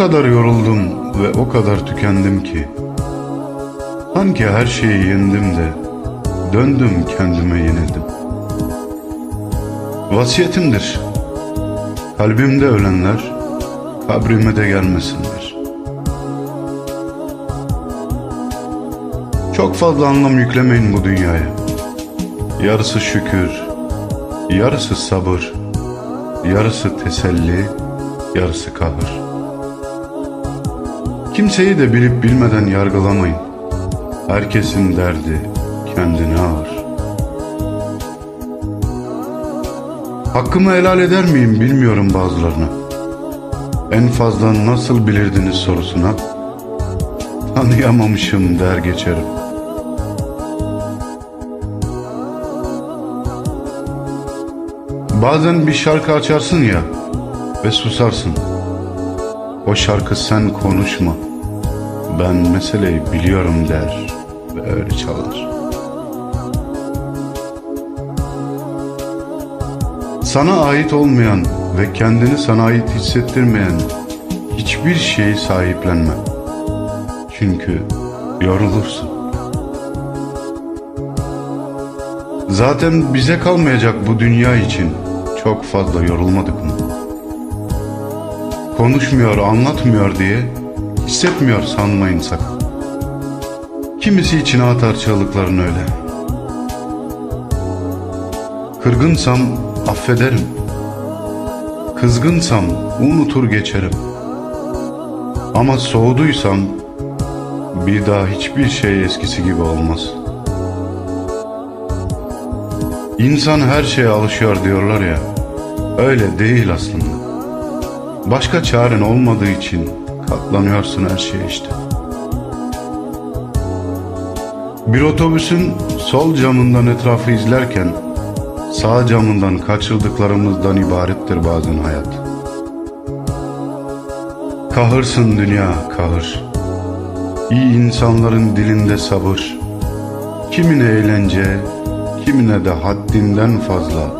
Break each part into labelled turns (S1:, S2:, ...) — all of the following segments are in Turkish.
S1: kadar yoruldum ve o kadar tükendim ki. Sanki her şeyi yendim de döndüm kendime yenildim. Vasiyetimdir. Kalbimde ölenler kabrime de gelmesinler. Çok fazla anlam yüklemeyin bu dünyaya. Yarısı şükür, yarısı sabır, yarısı teselli, yarısı kahır. Kimseyi de bilip bilmeden yargılamayın. Herkesin derdi kendine ağır. Hakkımı helal eder miyim bilmiyorum bazılarına. En fazla nasıl bilirdiniz sorusuna tanıyamamışım der geçerim. Bazen bir şarkı açarsın ya ve susarsın. O şarkı sen konuşma. Ben meseleyi biliyorum der ve öyle çalar. Sana ait olmayan ve kendini sana ait hissettirmeyen hiçbir şeyi sahiplenme. Çünkü yorulursun. Zaten bize kalmayacak bu dünya için çok fazla yorulmadık mı? Konuşmuyor, anlatmıyor diye hissetmiyor sanmayın sakın. Kimisi içine atar çığlıklarını öyle. Kırgınsam affederim. Kızgınsam unutur geçerim. Ama soğuduysam bir daha hiçbir şey eskisi gibi olmaz.'' İnsan her şeye alışıyor diyorlar ya. Öyle değil aslında. Başka çaren olmadığı için katlanıyorsun her şeye işte. Bir otobüsün sol camından etrafı izlerken sağ camından kaçırdıklarımızdan ibarettir bazen hayat. Kahırsın dünya kahır. İyi insanların dilinde sabır. Kimine eğlence, kimine de haddinden fazla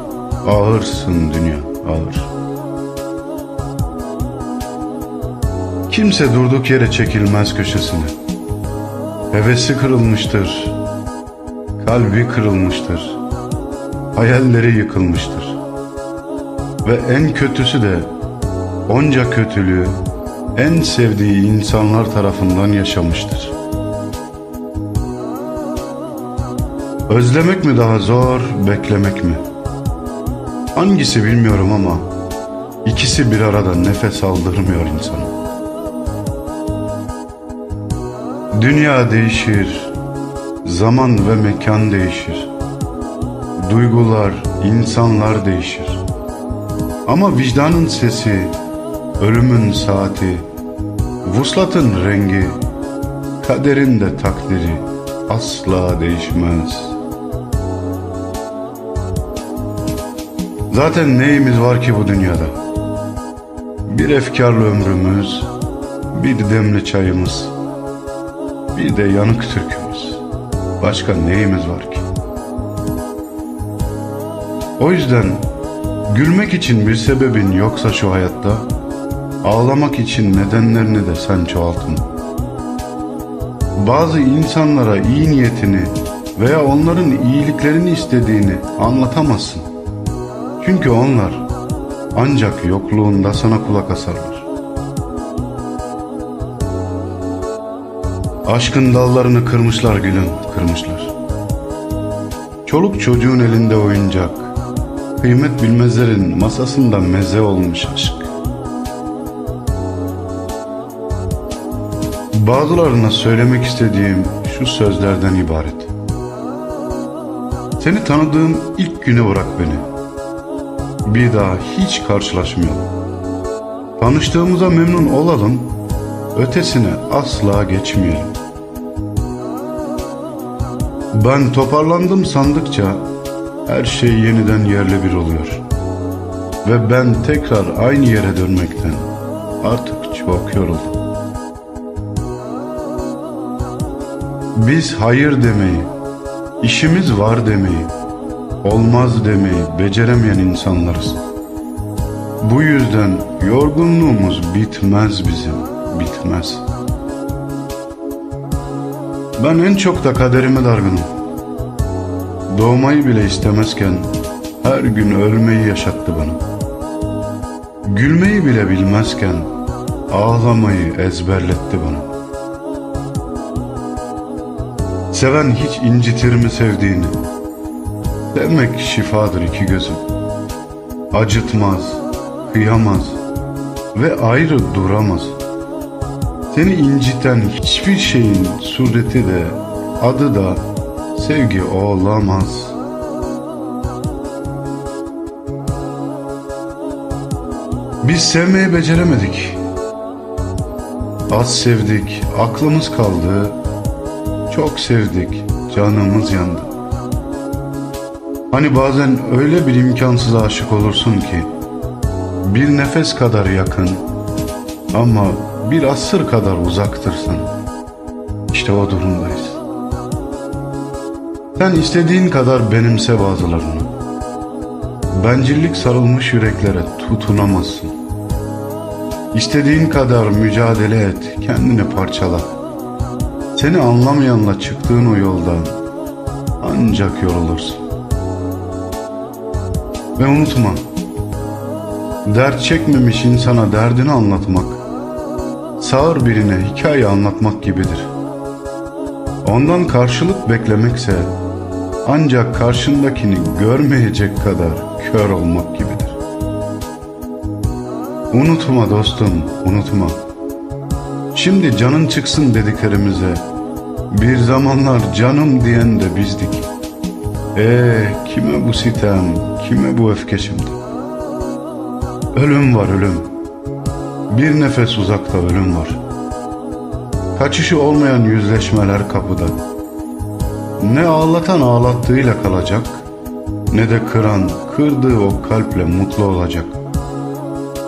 S1: ağırsın dünya ağır. Kimse durduk yere çekilmez köşesine. Hevesi kırılmıştır, kalbi kırılmıştır, hayalleri yıkılmıştır. Ve en kötüsü de onca kötülüğü en sevdiği insanlar tarafından yaşamıştır.'' Özlemek mi daha zor, beklemek mi? Hangisi bilmiyorum ama ikisi bir arada nefes aldırmıyor insana. Dünya değişir, zaman ve mekan değişir. Duygular, insanlar değişir. Ama vicdanın sesi, ölümün saati, vuslatın rengi, kaderin de takdiri asla değişmez.'' Zaten neyimiz var ki bu dünyada? Bir efkarlı ömrümüz, bir demli çayımız, bir de yanık türkümüz. Başka neyimiz var ki? O yüzden gülmek için bir sebebin yoksa şu hayatta, ağlamak için nedenlerini de sen çoğaltın. Bazı insanlara iyi niyetini veya onların iyiliklerini istediğini anlatamazsın. Çünkü onlar ancak yokluğunda sana kulak asarlar. Aşkın dallarını kırmışlar gülüm, kırmışlar. Çoluk çocuğun elinde oyuncak, kıymet bilmezlerin masasında meze olmuş aşk. Bazılarına söylemek istediğim şu sözlerden ibaret. Seni tanıdığım ilk güne bırak beni bir daha hiç karşılaşmayalım. Tanıştığımıza memnun olalım, ötesine asla geçmeyelim. Ben toparlandım sandıkça her şey yeniden yerle bir oluyor. Ve ben tekrar aynı yere dönmekten artık çok yoruldum. Biz hayır demeyi, işimiz var demeyi, olmaz demeyi beceremeyen insanlarız. Bu yüzden yorgunluğumuz bitmez bizim, bitmez. Ben en çok da kaderime dargınım. Doğmayı bile istemezken her gün ölmeyi yaşattı bana. Gülmeyi bile bilmezken ağlamayı ezberletti bana. Seven hiç incitir mi sevdiğini? Sevmek şifadır iki gözüm. Acıtmaz, kıyamaz ve ayrı duramaz. Seni inciten hiçbir şeyin sureti de adı da sevgi olamaz. Biz sevmeyi beceremedik. Az sevdik, aklımız kaldı. Çok sevdik, canımız yandı. Hani bazen öyle bir imkansız aşık olursun ki bir nefes kadar yakın ama bir asır kadar uzaktırsın. İşte o durumdayız. Sen istediğin kadar benimse bazılarını. Bencillik sarılmış yüreklere tutunamazsın. İstediğin kadar mücadele et, kendini parçala. Seni anlamayanla çıktığın o yoldan ancak yorulursun. Ve unutma, dert çekmemiş insana derdini anlatmak, sağır birine hikaye anlatmak gibidir. Ondan karşılık beklemekse ancak karşındakini görmeyecek kadar kör olmak gibidir. Unutma dostum, unutma. Şimdi canın çıksın dediklerimize bir zamanlar canım diyen de bizdik. Ee, kime bu sitem, kime bu öfke şimdi? Ölüm var ölüm. Bir nefes uzakta ölüm var. Kaçışı olmayan yüzleşmeler kapıda. Ne ağlatan ağlattığıyla kalacak, ne de kıran kırdığı o kalple mutlu olacak.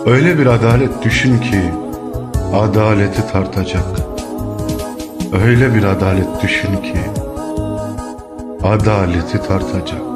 S1: Öyle bir adalet düşün ki adaleti tartacak. Öyle bir adalet düşün ki adaleti tartacak.